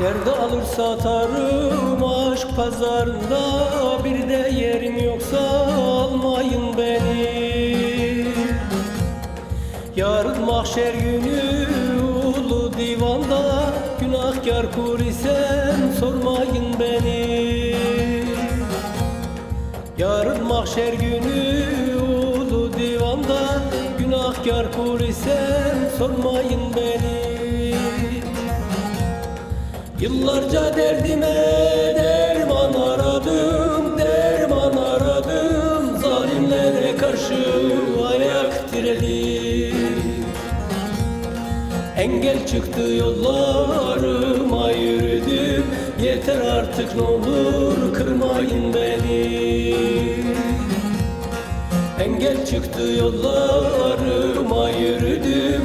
Derdi alır satarım aşk pazarında Bir de yerim yoksa almayın beni. Yarın mahşer günü ulu divanda Günahkar kul isem sormayın beni. Yarın mahşer günü ulu divanda Günahkar kul isem sormayın beni Yıllarca derdime derman aradım, derman aradım. Zalimlere karşı ayak diredim. Engel çıktı yollarıma yürüdüm Yeter artık ne olur kırmayın beni. Engel çıktı yollarıma yürüdüm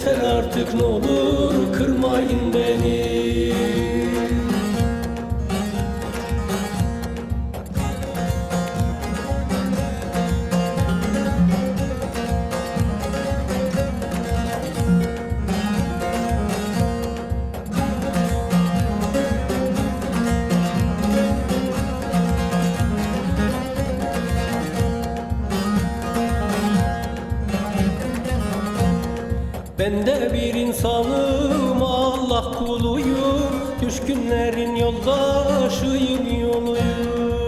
Yeter artık ne olur kırmayın beni Ben de bir insanım Allah kuluyum. Düşkünlerin yoldaşıyım yoluyum.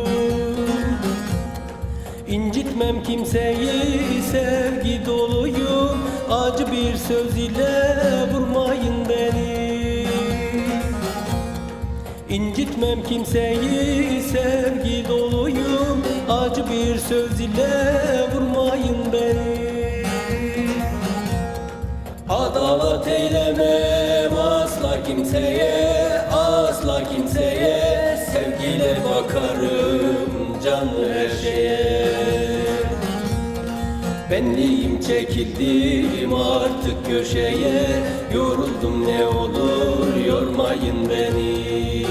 İncitmem kimseyi sevgi doluyum. Acı bir söz ile vurmayın beni. İncitmem kimseyi sevgi doluyum. Acı bir söz ile vurmayın beni Adalet eylemem asla kimseye Asla kimseye. Sevgiyle bakarım canlı her şeye. Benliğim çekildim artık köşeye. Yoruldum ne olur yormayın beni.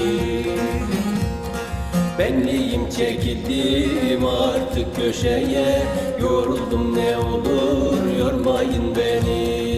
Benliğim çekildim artık köşeye. Yoruldum ne olur yormayın beni